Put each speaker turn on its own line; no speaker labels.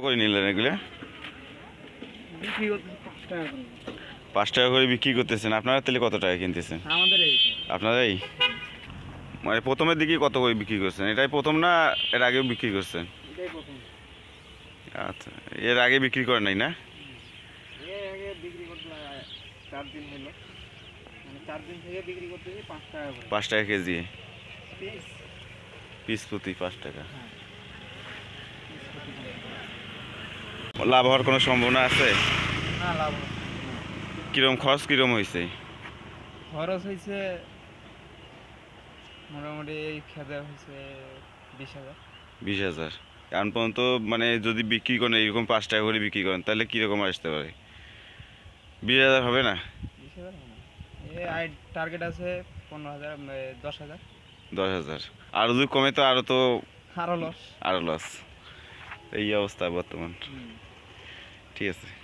করে নিলেন এগুলো?
পাঁচ টাকা করে।
বিক্রি করতেছেন। আপনারা তাহলে কত টাকা কিনতেছেন? আপনারাই? মানে প্রথমের দিকে কত করে বিক্রি করছেন? এটাই প্রথম না এর আগেও বিক্রি করছেন? আচ্ছা এর আগে বিক্রি করেন নাই না?
আগে মানে পাঁচ টাকা
কেজি?
পিস।
পিস প্রতি পাঁচ টাকা। লাভ হওয়ার কোনো সম্ভাবনা আছে?
না লাভ
কিরম খরচ কিরম হয়েছে
খরচ হয়েছে মোটামুটি এই খেতে হয়েছে বিশ হাজার।
বিশ হাজার। এখন পর্যন্ত মানে যদি বিক্রি করেন এরকম পাঁচ টাকা করে বিক্রি করেন তাহলে কীরকম আসতে পারে? বিশ হাজার হবে না?
বিশ হাজার হবে না। টার্গেট আছে পনেরো হাজার দশ হাজার।
দশ হাজার। আর যদি কমে তো আরও তো
আরও লস
আরও লস এই অবস্থা বর্তমান। ঠিক আছে